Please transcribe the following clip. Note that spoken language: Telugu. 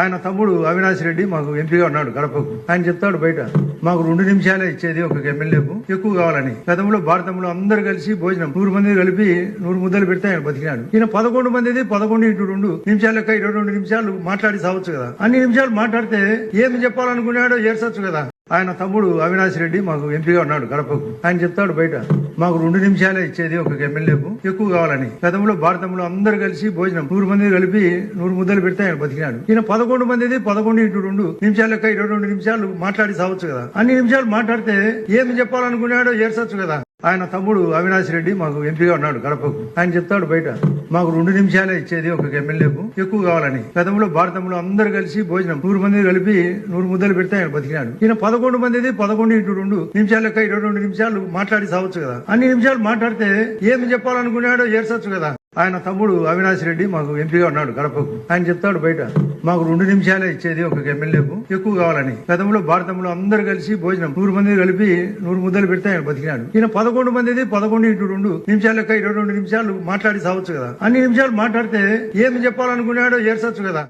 ఆయన తమ్ముడు అవినాష్ రెడ్డి మాకు ఎంపీగా ఉన్నాడు గడపకు. ఆయన చెప్తాడు బయట మాకు రెండు నిమిషాలే ఇచ్చేది ఒక ఎమ్మెల్యేకు ఎక్కువ కావాలని. గతంలో భారతంలో అందరు కలిసి భోజనం నూరు మంది కలిపి నూరు ముద్దలు పెడితే ఆయన బతికినాడు. ఈయన పదకొండు మందిది పదకొండు ఇంటూ రెండు నిమిషాల లెక్క ఇరవై రెండు నిమిషాలు మాట్లాడి సావచ్చు కదా. అన్ని నిమిషాలు మాట్లాడితే ఏమి చెప్పాలనుకున్నాడో ఏడ్చొచ్చు కదా. ఆయన తమ్ముడు అవినాష్ రెడ్డి మాకు ఎంపీగా ఉన్నాడు గడపకు. ఆయన చెప్తాడు బయట మాకు రెండు నిమిషాలే ఇచ్చేది ఒక ఎమ్మెల్యేకు ఎక్కువ కావాలని. గతంలో భారతంలో అందరు కలిసి భోజనం నూరు మంది కలిపి నూరు ముద్దలు పెడితే ఆయన బతికినాడు. ఈయన పదకొండు మందిది పదకొండు ఇంటూ రెండు నిమిషాల లెక్క ఇరవై రెండు నిమిషాలు మాట్లాడి సావచ్చు కదా. అన్ని నిమిషాలు మాట్లాడితే ఏమి చెప్పాలనుకున్నాడో ఏడ్చొచ్చు కదా. ఆయన తమ్ముడు అవినాష్ రెడ్డి మాకు ఎంపీగా ఉన్నాడు గడపకు. ఆయన చెప్తాడు బయట మాకు రెండు నిమిషాలే ఇచ్చేది ఒక ఎమ్మెల్యేకు ఎక్కువ కావాలని. గతంలో భారతంలో అందరు కలిసి భోజనం నూరు మంది కలిపి నూరు ముద్దలు పెడితే ఆయన బతికినాడు. ఈయన పదకొండు మందిది పదకొండు ఇంటూ రెండు నిమిషాలు ఇరవై రెండు నిమిషాలు మాట్లాడి సావచ్చు కదా. అన్ని నిమిషాలు మాట్లాడితే ఏమి చెప్పాలనుకున్నాడో ఏడ్చొచ్చు కదా. ఆయన తమ్ముడు అవినాష్ రెడ్డి మాకు ఎంపీగా ఉన్నాడు గడపకు. ఆయన చెప్తాడు బయట మాకు రెండు నిమిషాలే ఇచ్చేది ఒక ఎమ్మెల్యేకు ఎక్కువ కావాలని. గతంలో భారతంలో అందరు కలిసి భోజనం నూరు మంది కలిపి నూరు ముద్దలు పెడితే ఆయన బతికినాడు. ఈయన పదకొండు మందిది పదకొండు ఇంటూ రెండు నిమిషాల లెక్క ఇరవై రెండు నిమిషాలు మాట్లాడి సావచ్చు కదా. అన్ని నిమిషాలు మాట్లాడితే ఏమి చెప్పాలనుకున్నాడో ఏర్చచ్చు కదా.